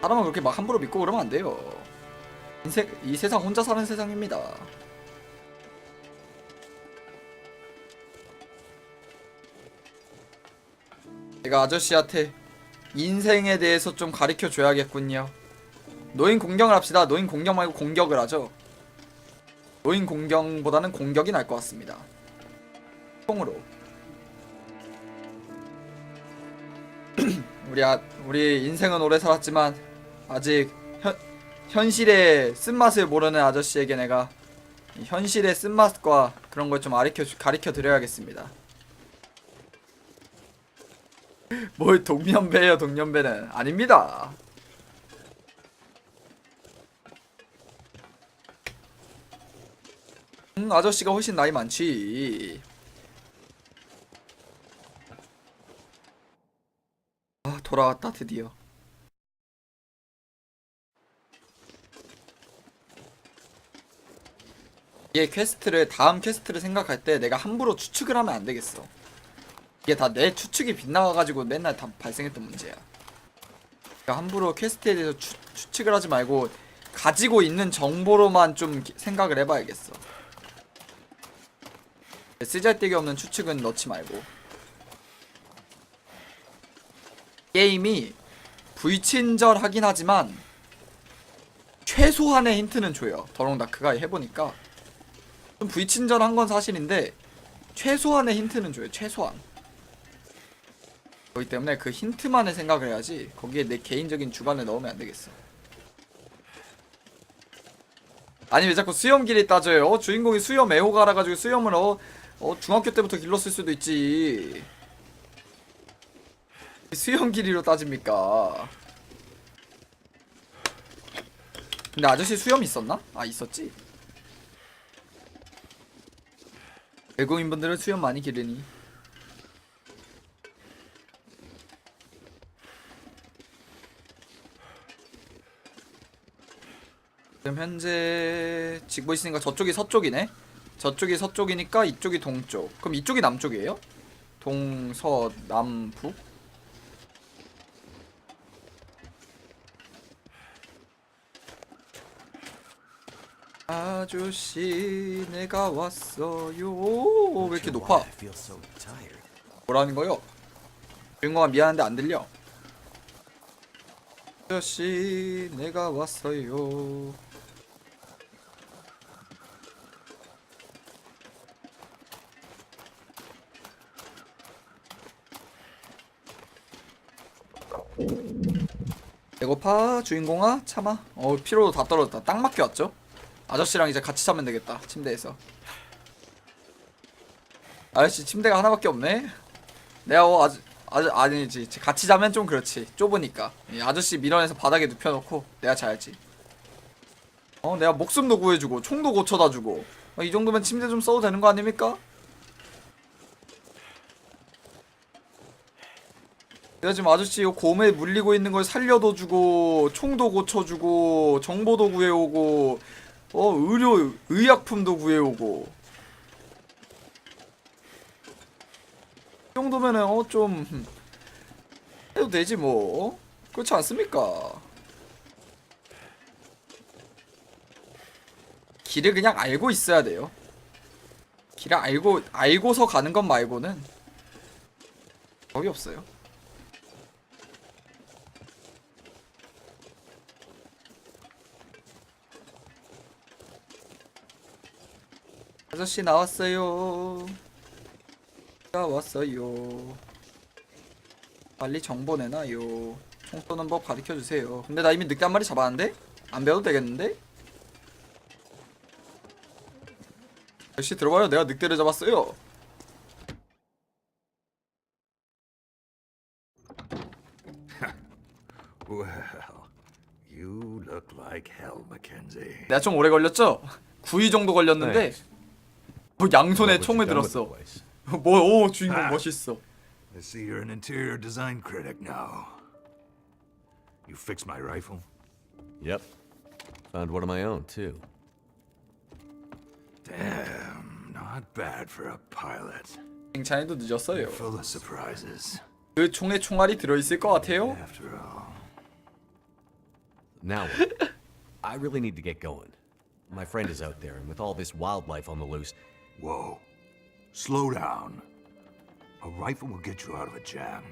사람은 그렇게 막 함부로 믿고 그러면 안 돼요. 인생 이 세상 혼자 사는 세상입니다. 제가 아저씨한테 인생에 대해서 좀 가르쳐 줘야겠군요. 노인 공경을 합시다. 노인 공경 말고 공격을 하죠. 노인 공경보다는 공격이 날 것 같습니다. 통으로. 우리 아, 우리 인생은 오래 살았지만 아직 현, 현실의 쓴맛을 모르는 아저씨에게 내가 이 현실의 쓴맛과 그런 걸 좀 가르쳐 주- 가르쳐 드려야겠습니다. 뭘 동년배예요 동년배는 아닙니다. 음 아저씨가 훨씬 나이 많지. 아 돌아왔다 드디어. 이게 퀘스트를 다음 퀘스트를 생각할 때 내가 함부로 추측을 하면 안 되겠어. 이게 다 내 추측이 빗나가가지고 맨날 다 발생했던 문제야. 그러니까 함부로 퀘스트에 대해서 추, 추측을 하지 말고 가지고 있는 정보로만 좀 기- 생각을 해봐야겠어. 쓰잘데기 없는 추측은 넣지 말고. 게임이 불친절하긴 하지만 최소한의 힌트는 줘요. 더롱다크가 해보니까 좀 불친절한 건 사실인데 최소한의 힌트는 줘요. 최소한. 그렇기 때문에 그 힌트만을 생각을 해야지 거기에 내 개인적인 주관을 넣으면 안 되겠어. 아니 왜 자꾸 수염끼리 따져요? 어, 주인공이 수염 애호가 알아가지고 수염을 어, 어 중학교 때부터 길렀을 수도 있지. 수염 길이로 따집니까? 근데 아저씨 수염 있었나? 아 있었지. 외국인분들은 수염 많이 기르니. 지금 현재 찍고 있으니까 저쪽이 서쪽이네. 저쪽이 서쪽이니까 이쪽이 동쪽. 그럼 이쪽이 남쪽이에요? 동서 남북? 아저씨 내가 왔어요. 왜 이렇게 높아? 뭐라는 거요? 주인공아 미안한데 안 들려. 아저씨 내가 왔어요. 배고파 주인공아 참아. 어 피로도 다 떨어졌다. 딱 맞게 왔죠? 아저씨랑 이제 같이 자면 되겠다 침대에서. 아저씨 침대가 하나밖에 없네. 내가 어 아저 아저 아니지 같이 자면 좀 그렇지 좁으니까 이 아저씨 밀어내서 바닥에 눕혀놓고 내가 자야지. 어 내가 목숨도 구해주고 총도 고쳐다주고 어, 이 정도면 침대 좀 써도 되는 거 아닙니까? 내가 지금 아저씨 요 곰에 물리고 있는 걸 살려도 주고 총도 고쳐주고 정보도 구해오고 어 의료 의약품도 구해오고 이 정도면은 어 좀 해도 되지 뭐 그렇지 않습니까? 길을 그냥 알고 있어야 돼요. 길을 알고 알고서 가는 것 말고는 거기 없어요. 아저씨 나왔어요. 나왔어요. 빨리 정보 내놔요. 총 쏘는 법 가르쳐 주세요. 근데 나 이미 늑대 한 마리 잡았는데? 안 배워도 되겠는데? 역시 들어봐요. 내가 늑대를 잡았어요. Well, you look like hell, Mackenzie. 내가 좀 오래 걸렸죠? 9위 정도 걸렸는데 어, 양손에 총을 들었어. 뭐, 오 주인공 아. 멋있어. I see you're an interior design critic now. You fixed my rifle? Yep. Found one of my own, too. Damn, not bad for a pilot. 칭찬에도 늦었어요. Full of surprises. 그 총에 총알이 들어있을 것 같아요? After all. Now? I really need to get going. My friend is out there, and with all this wildlife on the loose, Whoa. Slow down. A rifle will get you out of a jam,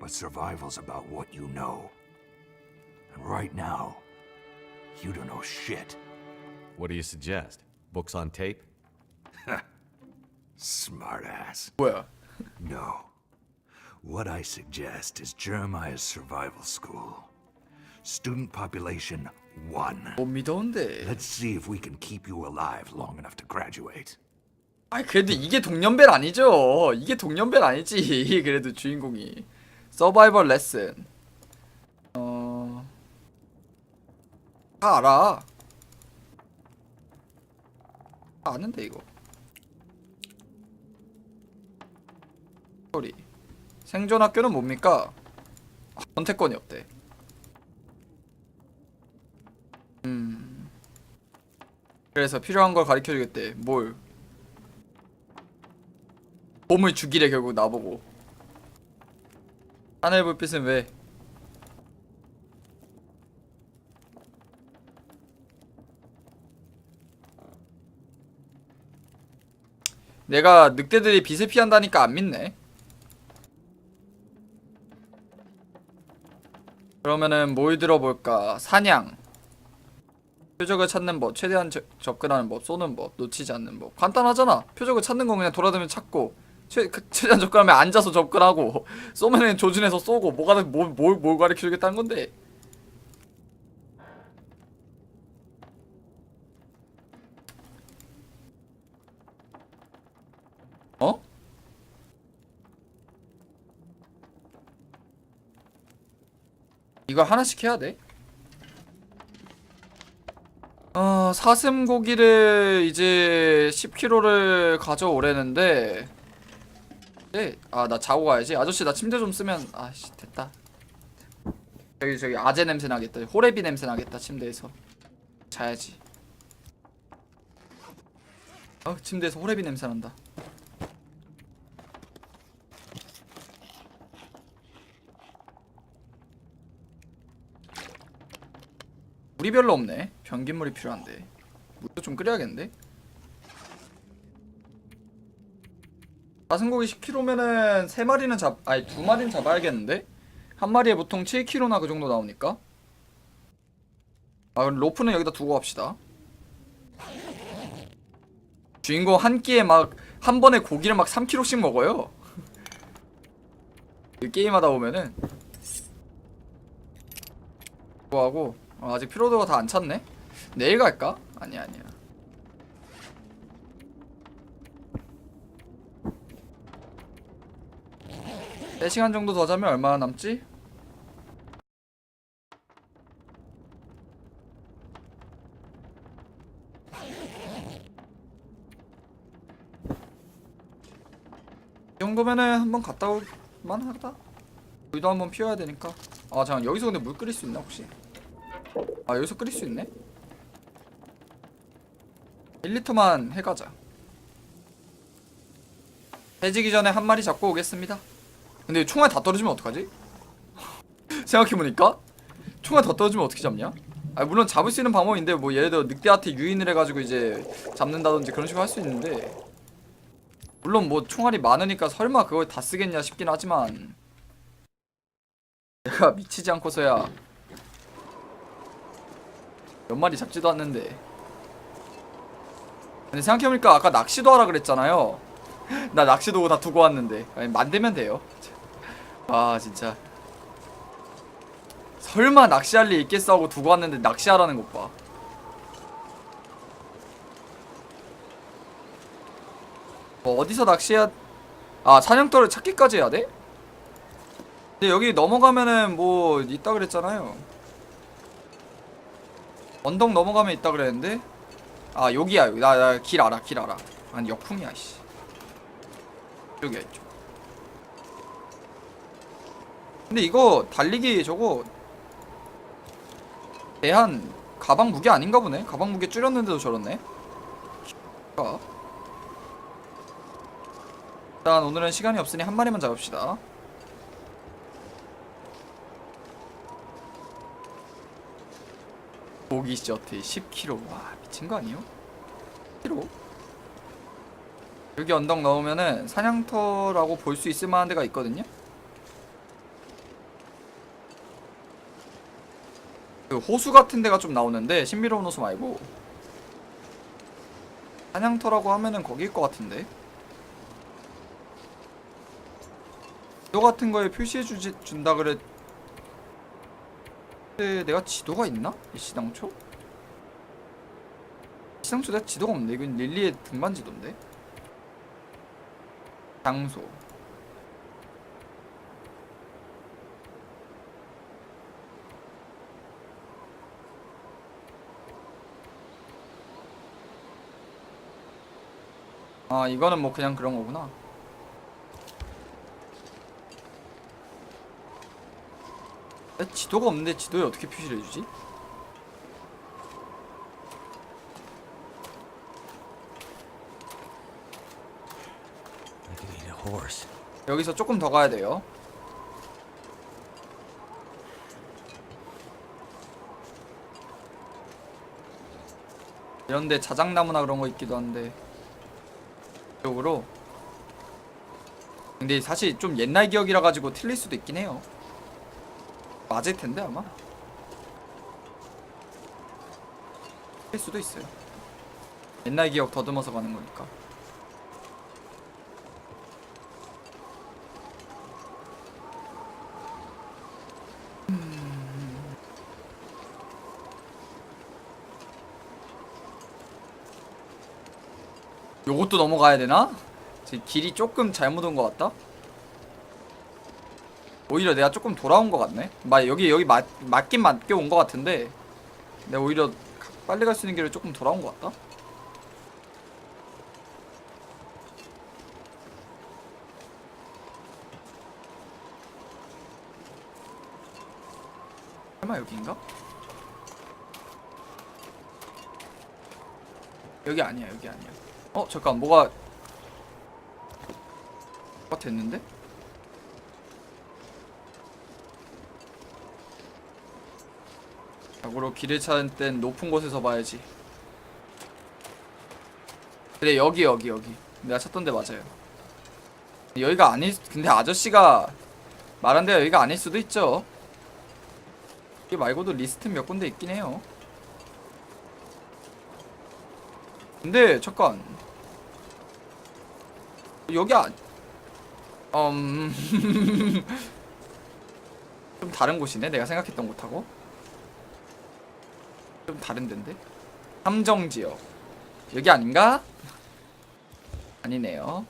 but survival's about what you know. And right now, you don't know shit. what do you suggest? Books on tape? Smartass. 뭐야? No. What I suggest is Jeremiah's survival school. Student population one. 못 믿어온데. Let's see if we can keep you alive long enough to graduate. 아 그래도 이게 동년벨 아니죠. 이게 동년벨 아니지. 그래도 주인공이 서바이벌 레슨. 어. 다 알아. 다 아는데 이거. 소리. 생존 학교는 뭡니까? 아, 선택권이 없대. 음. 그래서 필요한 걸 가르쳐 주겠대. 뭘? 봄을 죽이래 결국 나보고. 하늘 불빛은 왜? 내가 늑대들이 빛을 피한다니까 안 믿네. 그러면은 뭘 들어볼까? 사냥. 표적을 찾는 법 최대한 저- 접근하는 법 쏘는 법 놓치지 않는 법. 간단하잖아. 표적을 찾는 건 그냥 돌아다니면 찾고 최, 그, 최대한 접근하면 앉아서 접근하고 쏘면은 조준해서 쏘고 뭐가 뭘, 뭘, 뭘 가르쳐주겠다는 건데 어? 이거 하나씩 해야 돼? 어, 사슴 고기를 이제 10kg를 가져오래는데 네, 아 나 자고 가야지. 아저씨 나 침대 좀 쓰면 아씨 됐다. 저기 저기 아재 냄새 나겠다. 호레비 냄새 나겠다 침대에서. 자야지. 어 침대에서 호레비 냄새 난다. 물이 별로 없네. 변기물이 필요한데. 물도 좀 끓여야겠는데. 사슴고기 10kg면은 세 마리는 잡, 아니 두 마리는 잡아야겠는데? 한 마리에 보통 7kg나 그 정도 나오니까. 아 그럼 로프는 여기다 두고 갑시다. 주인공 한 끼에 막 한 번에 고기를 막 3kg씩 먹어요. 이 게임하다 보면은. 그거 하고 어, 아직 피로도가 다 안 찼네. 내일 갈까? 아니야 아니야. 네 시간 정도 더 자면 얼마나 남지? 이 정도면은 한번 갔다 올 만 하다. 물도 한번 피워야 되니까. 아 잠깐 여기서 근데 물 끓일 수 있나 혹시? 아 여기서 끓일 수 있네? 1리터만 해가자. 해지기 전에 한 마리 잡고 오겠습니다. 근데 총알 다 떨어지면 어떡하지? 생각해보니까 총알 다 떨어지면 어떻게 잡냐? 아 물론 잡을 수 있는 방법인데 뭐 예를 들어 늑대한테 유인을 해가지고 이제 잡는다든지 그런 식으로 할 수 있는데 물론 뭐 총알이 많으니까 설마 그걸 다 쓰겠냐 싶긴 하지만 내가 미치지 않고서야 몇 마리 잡지도 않는데 근데 생각해보니까 아까 낚시도 하라 그랬잖아요 나 낚시도구 다 두고 왔는데 아니, 만들면 돼요 아 진짜. 설마 낚시할 일 있겠어 하고 두고 왔는데 낚시하라는 것봐. 뭐 어디서 낚시해야 아 사냥터를 찾기까지 해야 돼? 근데 여기 넘어가면은 뭐 있다 그랬잖아요. 언덕 넘어가면 있다 그랬는데? 아 여기야. 여기 나길 알아 길 알아. 아니 역풍이야 씨. 이쪽이야 이쪽 근데 이거 달리기 저거 대한 가방 무게 아닌가 보네 가방 무게 줄였는데도 저렇네 아. 일단 오늘은 시간이 없으니 한 마리만 잡읍시다 고기 셔틀 10kg 와 미친 거 아니에요? 10kg? 여기 언덕 넣으면은 사냥터라고 볼 수 있을 만한 데가 있거든요? 그 호수 같은 데가 좀 나오는데 신비로운 호수 말고 사냥터라고 하면은 거기일 것 같은데 지도 같은 거에 표시해 주지, 준다 그래 근데 내가 지도가 있나? 이 시당초? 시당초 내가 지도가 없네 이건 릴리의 등반 지도인데 장소 아 이거는 뭐 그냥 그런 거구나 야, 지도가 없는데 지도에 어떻게 표시를 해주지? 여기서 조금 더 가야 돼요. 이런데 자작나무나 그런 거 있기도 한데 이 쪽으로 근데 사실 좀 옛날 기억이라 가지고 틀릴 수도 있긴 해요. 맞을 텐데 아마 틀릴 수도 있어요. 옛날 기억 더듬어서 가는 거니까. 요것도 넘어가야 되나? 길이 조금 잘못 온 것 같다? 오히려 내가 조금 돌아온 것 같네? 막 여기 여기 맞, 맞긴 맞게 온 것 같은데 내가 오히려 가- 빨리 갈 수 있는 길을 조금 돌아온 것 같다? 설마 여기인가? 여기 아니야 여기 아니야 어 잠깐 뭐가 뭐가 됐는데? 자고로 길을 찾을 땐 높은 곳에서 봐야지. 그래 여기 여기 여기. 내가 찾던 데 맞아요. 여기가 아닐 수- 근데 아저씨가 말한 데가 여기가 아닐 수도 있죠. 여기 말고도 리스트 몇 군데 있긴 해요 근데 잠깐. 여기 안 음... 좀 다른 곳이네 내가 생각했던 곳하고. 좀 다른 데인데? 함정지역. 여기 아닌가? 아니네요.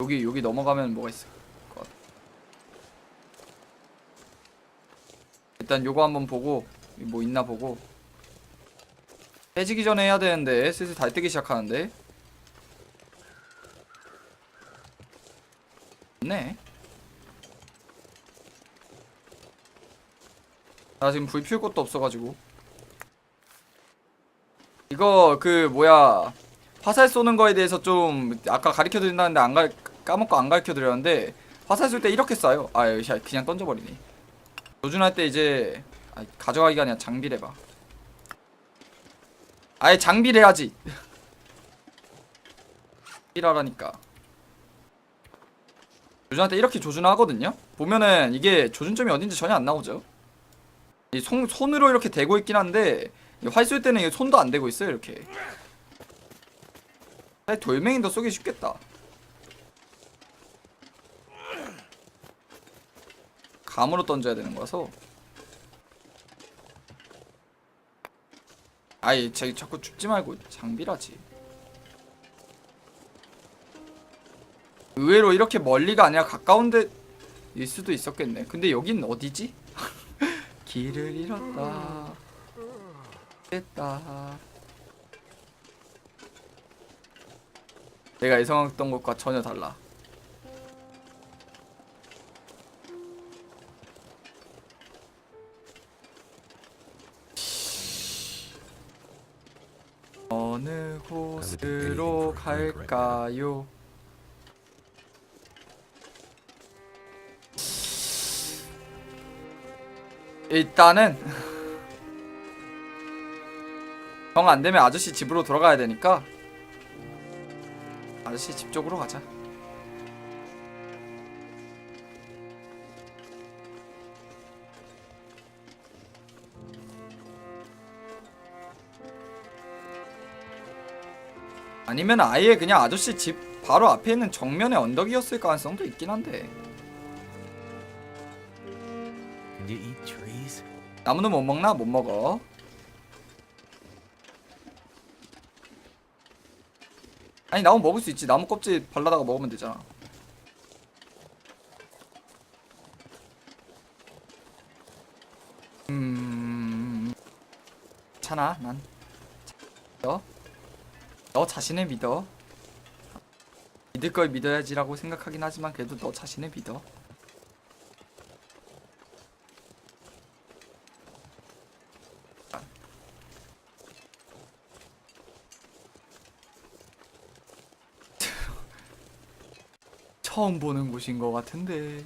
여기 여기 넘어가면 뭐가 있을 것 같아? 일단 요거 한번 보고 뭐 있나 보고. 해지기 전에 해야 되는데 슬슬 달 뜨기 시작하는데. 네. 나 지금 불 피울 것도 없어가지고. 이거 그 뭐야. 화살 쏘는 거에 대해서 좀 아까 가르쳐 드린다는데 안 가, 까먹고 안 가르쳐 드렸는데 화살 쏠 때 이렇게 쏴요. 아 야, 그냥 던져버리네. 조준할 때 이제 아, 가져가기가 아니라 장비를 해봐. 아예 장비를 해야지. 일하라니까. 조준할 때 이렇게 조준하거든요? 보면은 이게 조준점이 어딘지 전혀 안 나오죠? 손으로 이렇게 대고 있긴 한데 활 쏠 때는 손도 안 대고 있어요 이렇게. 사실 돌멩이 더 쏘기 쉽겠다. 감으로 던져야 되는 거라서 아이 자, 자꾸 죽지 말고 장비라지. 의외로 이렇게 멀리가 아니라 가까운데 일 수도 있었겠네. 근데 여긴 어디지? 길을 잃었다. 됐다. 내가 예상했던 것과 전혀 달라 곳으로 갈까요? 일단은 정 안되면 아저씨 집으로 돌아가야 되니까 아저씨 집 쪽으로 가자 아니면 아예 그냥 아저씨 집 바로 앞에 있는 정면의 언덕이었을 가능성도 있긴 한데? 나무는 못 먹나? 못 먹어. 아니 나무 먹을 수 있지. 나무 껍질 발라다가 먹으면 되잖아. 음, 괜찮아. 난 너, 너 자신을 믿어. 믿을 걸 믿어야지라고 생각하긴 하지만 그래도 너 자신을 믿어. 처음 보는 곳인 것 같은데.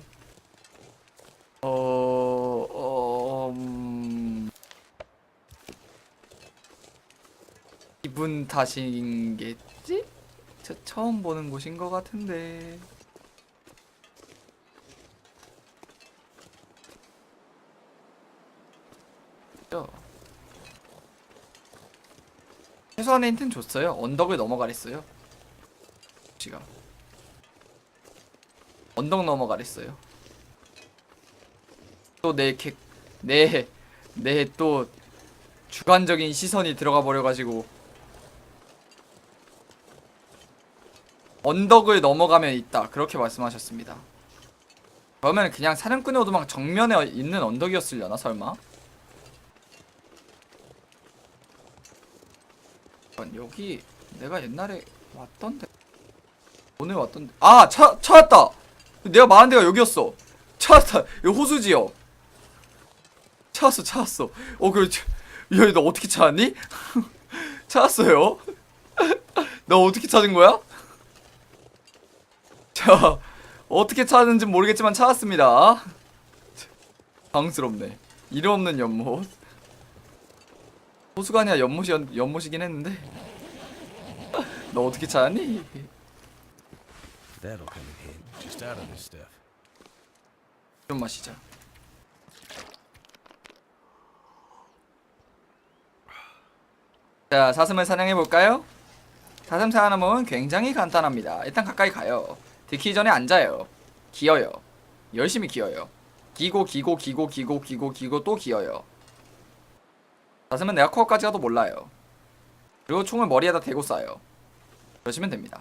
어, 어, 음... 기분 탓인겠지? 저 처음 보는 곳인 것 같은데. 저. 최소한의 힌트는 줬어요. 언덕을 넘어가랬어요. 지가. 언덕 넘어가랬어요. 또 내 객, 내, 내 또 주관적인 시선이 들어가 버려가지고 언덕을 넘어가면 있다. 그렇게 말씀하셨습니다. 그러면 그냥 사냥꾼의 오두막 정면에 있는 언덕이었으려나 설마? 여기 내가 옛날에 왔던데. 오늘 왔던데. 아 차, 찾았다! 내가 말한 데가 여기였어. 찾았다. 이거 호수지요. 찾았어 찾았어. 어 그렇지 야너 어떻게 찾았니? 찾았어요. 너 어떻게 찾은 거야? 자 어떻게 찾았는지 모르겠지만 찾았습니다 당스럽네 이름 없는 연못 호수가 아니라 연못이 연못이긴 했는데 너 어떻게 찾았니? 좀 마시자. 자, 사슴을 사냥해 볼까요? 사슴 사냥함은 굉장히 간단합니다. 일단 가까이 가요. 들키기 전에 앉아요. 기어요. 열심히 기어요. 기고 기고 기고 기고 기고 기고 또 기어요. 사슴은 내가 코어까지 가도 몰라요. 그리고 총을 머리에다 대고 쏴요. 그러시면 됩니다.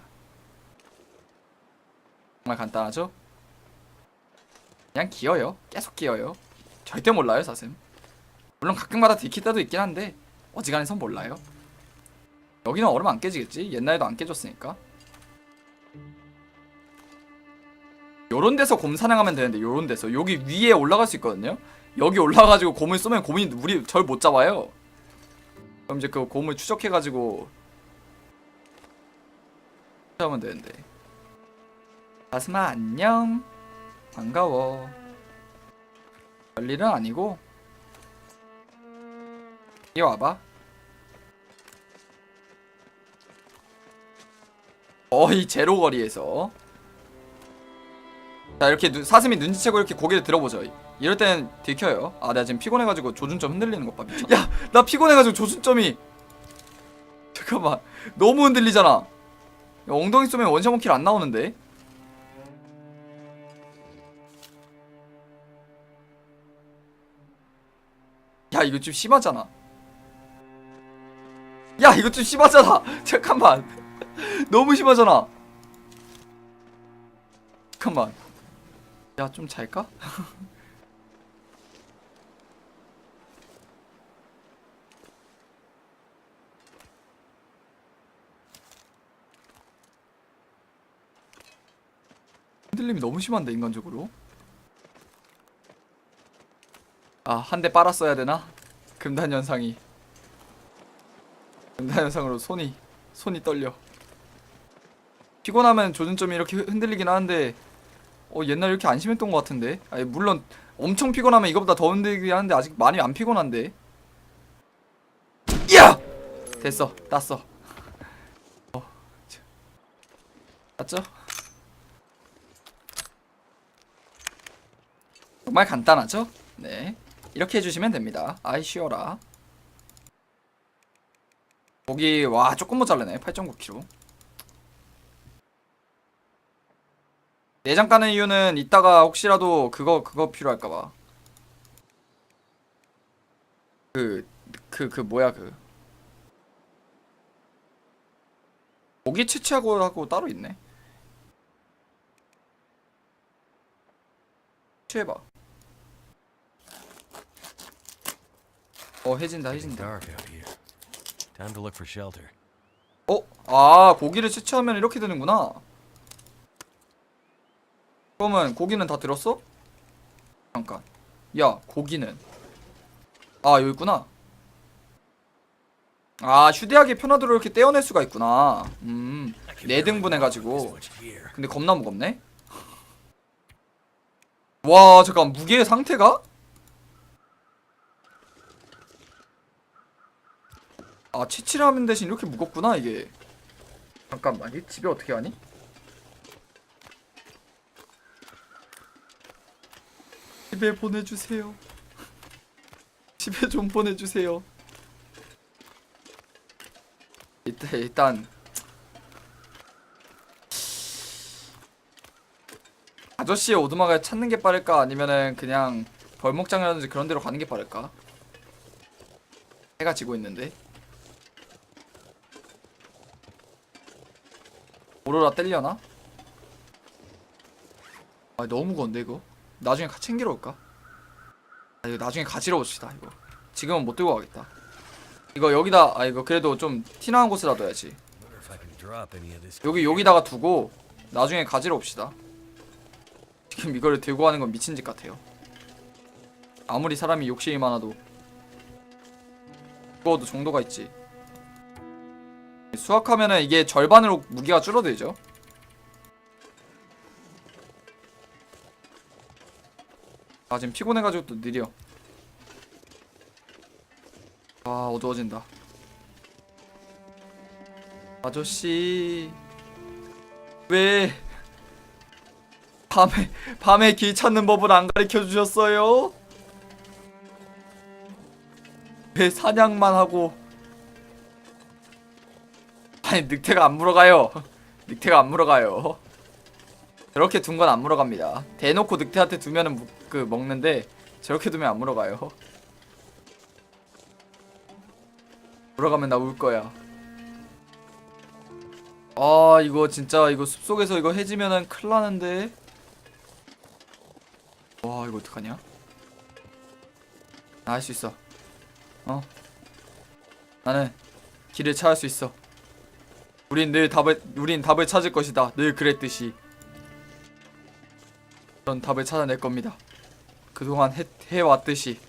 정말 간단하죠? 그냥 기어요. 계속 기어요. 절대 몰라요, 사슴. 물론 가끔가다 들킬 때도 있긴 한데 어지간해선 몰라요. 여기는 얼음 안 깨지겠지? 옛날에도 안 깨졌으니까. 요런 데서 곰 사냥하면 되는데 요런 데서 여기 위에 올라갈 수 있거든요. 여기 올라가지고 곰을 쏘면 곰이 우리 절 못 잡아요. 그럼 이제 그 곰을 추적해가지고 하면 되는데. 가슴아 안녕. 반가워. 별일은 아니고. 이리 와봐. 거의 제로 거리에서. 자 이렇게 눈, 사슴이 눈치채고 이렇게 고개를 들어보죠. 이럴 때는 들켜요. 아 내가 지금 피곤해가지고 조준점 흔들리는 것 봐. 미쳤. 야나 피곤해가지고 조준점이. 잠깐만 너무 흔들리잖아. 야, 엉덩이 쏘면 원샷 원킬 안 나오는데. 야 이거 좀 심하잖아 야 이거 좀 심하잖아 잠깐만 너무 심하잖아 잠깐만 야 좀 잘까? 흔들림이 너무 심한데 인간적으로 아, 한 대 빨았어야 되나? 금단 현상이. 금단 현상으로 손이 손이 떨려. 피곤하면 조준점이 이렇게 흔들리긴 하는데 어 옛날 에 이렇게 안 심했던 것 같은데. 아니 물론 엄청 피곤하면 이거보다 더 흔들긴 하는데 아직 많이 안 피곤한데 야! 됐어 땄어 어, 자. 땄죠? 정말 간단하죠? 네 이렇게 해주시면 됩니다 아이 쉬어라 고기 와 조금 모자라네 8.9kg 내장 까는 이유는 이따가 혹시라도 그거 그거 필요할까봐. 그 그 그 뭐야 그. 고기 채취하고 하고 따로 있네. 취해봐. 어 해진다 해진다. 어? 아 고기를 채취하면 이렇게 되는구나 그러면 고기는 다 들었어? 잠깐. 야 고기는. 아 여기 있구나. 아 휴대하기 편하도록 이렇게 떼어낼 수가 있구나. 음 4등분 해가지고. 근데 겁나 무겁네? 와 잠깐 무게의 상태가? 아 채취라면 대신 이렇게 무겁구나 이게. 잠깐만 이 집에 어떻게 가니? 집에 보내주세요. 집에 좀 보내주세요. 일단 일단 아저씨의 오두막을 찾는 게 빠를까? 아니면은 그냥 벌목장이라든지 그런 데로 가는 게 빠를까? 해가 지고 있는데. 오로라 떼려나? 아 너무 무거운데 이거 나중에 같이 챙기러 올까? 아 이거 나중에 가지러 옵시다 이거. 지금은 못 들고 가겠다. 이거 여기다 아 이거 그래도 좀 티나는 of this. 여기 여기다가 두고 나중에 가지러 옵시다. 지금 이거를 들고 가는 건 미친 짓 같아요. 아무리 사람이 욕심이 많아도 무거워도 정도가 있지. 수확하면은 이게 절반으로 무게가 줄어들죠 아 지금 피곤해가지고 또 느려. 아 어두워진다. 아저씨. 왜 밤에 밤에 길 찾는 법을 안 가르쳐 주셨어요? 왜 사냥만 하고? 아니 늑대가 안 물어가요. 늑대가 안 물어가요. 저렇게 둔 건 안 물어갑니다. 대놓고 늑대한테 두면은 무- 그 먹는데 저렇게 두면 안 물어가요. 물어가면 나 울 거야. 아 이거 진짜 이거 숲속에서 이거 해지면은 큰일 나는데. 와 이거 어떡하냐? 나 할 수 있어. 어? 나는 길을 찾을 수 있어. 우린 늘 답을 우린 답을 찾을 것이다. 늘 그랬듯이. 전 답을 찾아낼 겁니다 그동안 해, 해왔듯이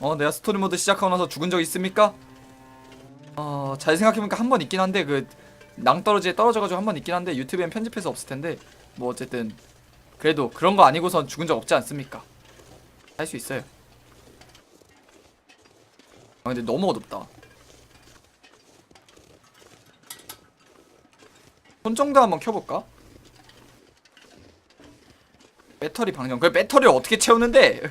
어 내가 스토리 모드 시작하고 나서 죽은 적 있습니까? 어 잘 생각해보니까 한 번 있긴 한데 그 낭떠러지에 떨어져가지고 한 번 있긴 한데 유튜브엔 편집해서 없을 텐데 뭐 어쨌든 그래도 그런 거 아니고선 죽은 적 없지 않습니까? 할 수 있어요. 아 근데 너무 어둡다. 손정도 한번 켜볼까? 배터리 방정. 그 배터리를 어떻게 채우는데?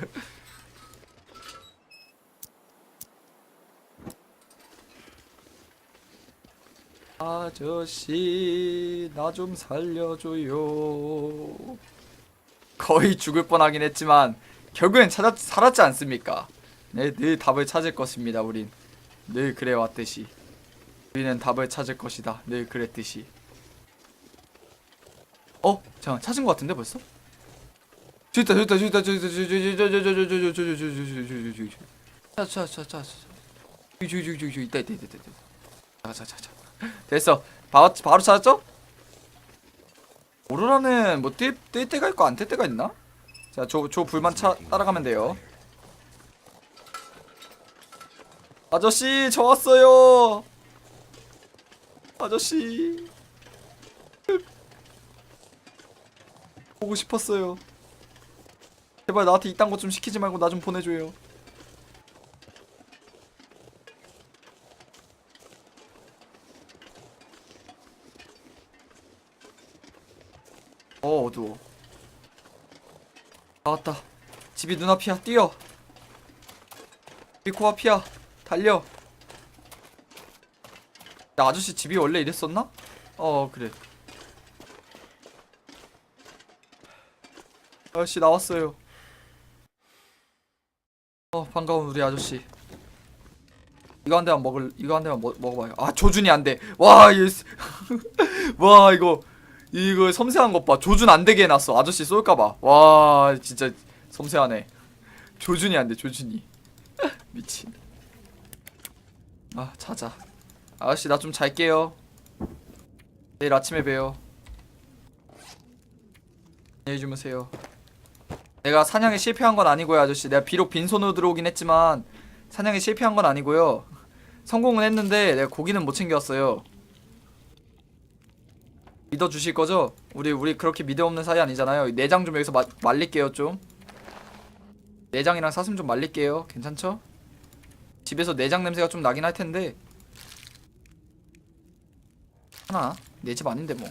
아저씨 나 좀 살려줘요 거의 죽을 뻔하긴 했지만 결국엔 찾았, 살았지 않습니까 네, 늘 답을 찾을 것입니다 우린 늘 그래 왔듯이 우리는 답을 찾을 것이다 늘 그랬듯이 어? 잠깐 찾은 것 같은데 벌써? 저기 있다 저기 있다 저기 있다 저기 저기 저기 저기 저기 저기 저기 있다 저기 있다 자자자자 저기 저기 저기 저기 있다 있다 있다 있다 자자자자 됐어 바로, 바로 찾았죠? 오로라는 뭐 뛸, 뛸 때가 있고 안 뛸 때가 있나? 자, 저, 저 불만 차, 따라가면 돼요. 아저씨, 저 왔어요. 아저씨. 보고 싶었어요. 제발 나한테 이딴 거 좀 시키지 말고 나 좀 보내줘요. 어 어두워. 나왔다. 집이 눈앞이야. 뛰어. 집이 코앞이야. 달려. 야 아저씨 집이 원래 이랬었나? 어 그래. 아저씨 나왔어요. 어 반가운 우리 아저씨. 이거 한 대만 먹을 이거 한 대만 먹, 먹어봐요. 아 조준이 안 돼. 와 예스. 와 이거 이거 섬세한 것 봐. 조준 안 되게 해놨어. 아저씨 쏠까봐. 와 진짜 섬세하네. 조준이 안 돼. 조준이. 미친. 아 자자. 아저씨 나 좀 잘게요. 내일 아침에 봬요. 안녕히 주무세요. 내가 사냥에 실패한 건 아니고요, 아저씨. 내가 비록 빈손으로 들어오긴 했지만 사냥에 실패한 건 아니고요. 성공은 했는데 내가 고기는 못 챙겨왔어요. 믿어 주실 거죠? 우리 우리 그렇게 믿음 없는 사이 아니잖아요. 내장 좀 여기서 마, 말릴게요, 좀. 내장이랑 사슴 좀 말릴게요. 괜찮죠? 집에서 내장 냄새가 좀 나긴 할 텐데. 하나 내 집 아닌데 뭐.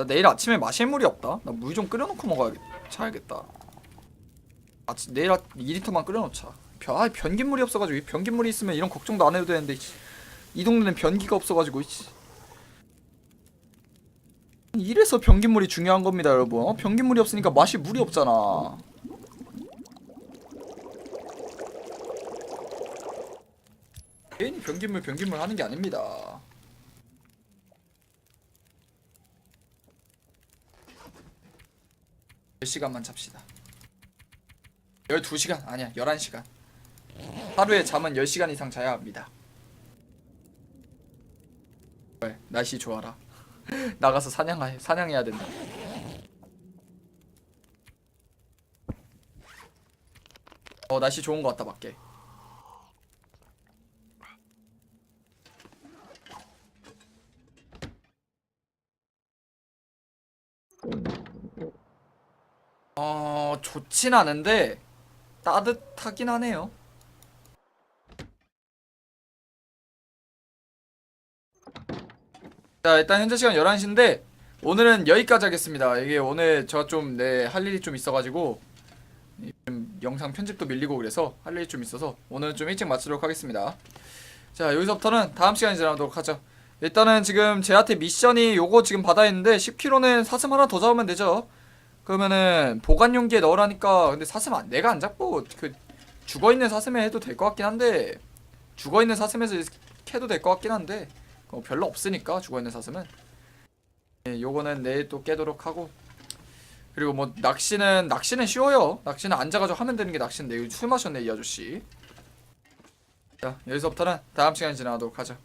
나 내일 아침에 마실 물이 없다. 나 물 좀 끓여놓고 먹어야겠다. 자야겠다. 아침 내일 아, 2리터만 끓여놓자. 변, 아, 변기물이 없어가지고 이 변기물이 있으면 이런 걱정도 안 해도 되는데 씨. 이 동네는 변기가 없어가지고 씨. 이래서 변기물이 중요한 겁니다, 여러분. 어? 변기물이 없으니까 맛이 물이 없잖아. 괜히 변기물 변기물 하는 게 아닙니다. 몇 시간만 잡시다. 12시간? 아니야 11시간. 하루에 잠은 10시간 이상 자야 합니다. 왜? 날씨 좋아라. 나가서 사냥해, 사냥해야 된다. 어 날씨 좋은 것 같다 밖에 어 좋진 않은데 따뜻하긴 하네요. 자 일단 현재 시간 11시인데 오늘은 여기까지 하겠습니다. 이게 오늘 제가 좀 네 할 일이 좀 있어가지고 좀 영상 편집도 밀리고 그래서 할 일이 좀 있어서 오늘은 좀 일찍 마치도록 하겠습니다. 자 여기서부터는 다음 시간에 지나도록 하죠. 일단은 지금 제한테 미션이 요거 지금 받아 있는데 10kg는 사슴 하나 더 잡으면 되죠. 그러면은 보관 용기에 넣으라니까. 근데 사슴 안 내가 안 잡고 그 죽어 있는 사슴에 해도 될 것 같긴 한데 죽어 있는 사슴에서 캐도 될 것 같긴 한데 어, 별로 없으니까 죽어 있는 사슴은. 예, 요거는 내일 또 깨도록 하고. 그리고 뭐 낚시는 낚시는 쉬워요. 낚시는 앉아가지고 하면 되는 게 낚시인데 술 마셨네 이 아저씨. 자 여기서부터는 다음 시간에 지나가도록 하죠